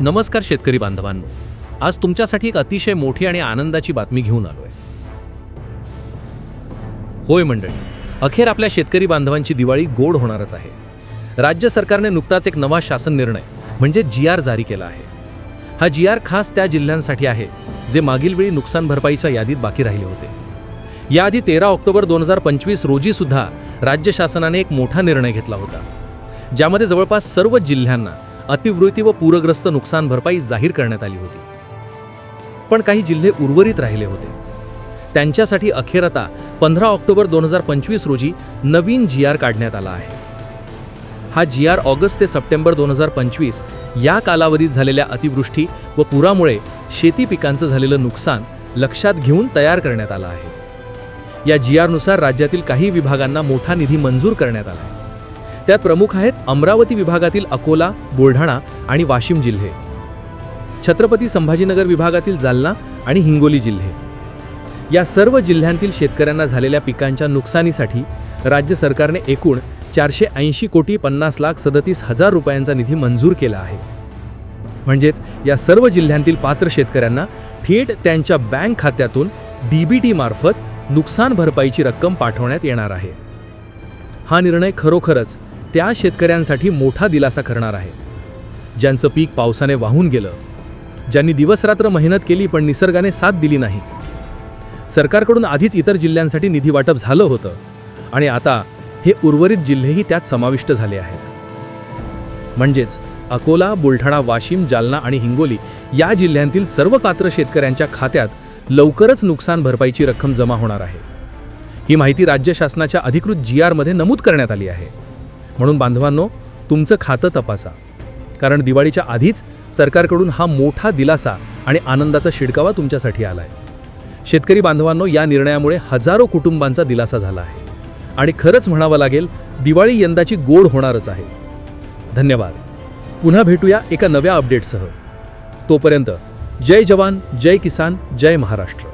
नमस्कार शेतकरी बांधवांनो. आज तुमच्यासाठी एक अतिशय मोठी आणि आनंदाची बातमी घेऊन आलोय. होय मंडळी अखेर आपल्या शेतकरी बांधवांची दिवाळी गोड होणारच आहे. राज्य सरकारने नुकताच एक नवा शासन निर्णय म्हणजे जी आर जारी केला आहे. हा जी आर खास त्या जिल्ह्यांसाठी आहे जे मागील वेळी नुकसान भरपाईच्या यादीत बाकी राहिले होते. याआधी तेरा ऑक्टोबर दोन हजार पंचवीस रोजी सुद्धा राज्य शासनाने एक मोठा निर्णय घेतला होता ज्यामध्ये जवळपास सर्व जिल्ह्यांना अतिवृत्ती व पूरग्रस्त नुकसान भरपाई जाहीर करण्यात आली होती. पण काही जिल्हे उर्वरित राहिले होते. त्यांच्यासाठी अखेर आता पंधरा ऑक्टोबर दोन हजार पंचवीस रोजी नवीन जी आर काढण्यात आला आहे. हा जी आर ऑगस्ट ते सप्टेंबर दोन हजार पंचवीस या कालावधीत झालेल्या अतिवृष्टी व पुरामुळे शेती पिकांचं झालेलं नुकसान लक्षात घेऊन तयार करण्यात आला आहे. या जी आरनुसार राज्यातील काही विभागांना मोठा निधी मंजूर करण्यात आला आहे. त्यात प्रमुख आहेत अमरावती विभागातील अकोला बुलढाणा आणि वाशिम जिल्हे. छत्रपती संभाजीनगर विभागातील जालना आणि हिंगोली जिल्हे. या सर्व जिल्ह्यांतील शेतकऱ्यांना झालेल्या पिकांच्या नुकसानीसाठी राज्य सरकारने एकूण चारशे ऐंशी कोटी पन्नास लाख सदतीस हजार रुपयांचा निधी मंजूर केला आहे. म्हणजेच या सर्व जिल्ह्यांतील पात्र शेतकऱ्यांना थेट त्यांच्या बँक खात्यातून डीबीटी मार्फत नुकसान भरपाईची रक्कम पाठवण्यात येणार आहे. हा निर्णय खरोखरच त्या शेतकऱ्यांसाठी मोठा दिलासा करणार आहे. ज्यांचं पीक पावसाने वाहून गेलं ज्यांनी दिवसरात्र मेहनत केली पण निसर्गाने साथ दिली नाही. सरकारकडून आधीच इतर जिल्ह्यांसाठी निधी वाटप झालं होतं आणि आता हे उर्वरित जिल्हेही त्यात समाविष्ट झाले आहेत. म्हणजेच अकोला बुलढाणा वाशिम जालना आणि हिंगोली या जिल्ह्यांतील सर्व पात्र शेतकऱ्यांच्या खात्यात लवकरच नुकसान भरपाईची रक्कम जमा होणार आहे. ही माहिती राज्य शासनाच्या अधिकृत जी आरमध्ये नमूद करण्यात आली आहे. म्हणून बांधवांनो तुमचं खातं तपासा. कारण दिवाळीच्या आधीच सरकारकडून हा मोठा दिलासा आणि आनंदाचा शिडकावा तुमच्यासाठी आला आहे शेतकरी बांधवांनो या निर्णयामुळे हजारो कुटुंबांचा दिलासा झाला आहे. आणि खरंच म्हणावं लागेल दिवाळी यंदाची गोड होणारच आहे. धन्यवाद. पुन्हा भेटूया एका नव्या अपडेटसह. तोपर्यंत जय जवान जय किसान जय महाराष्ट्र.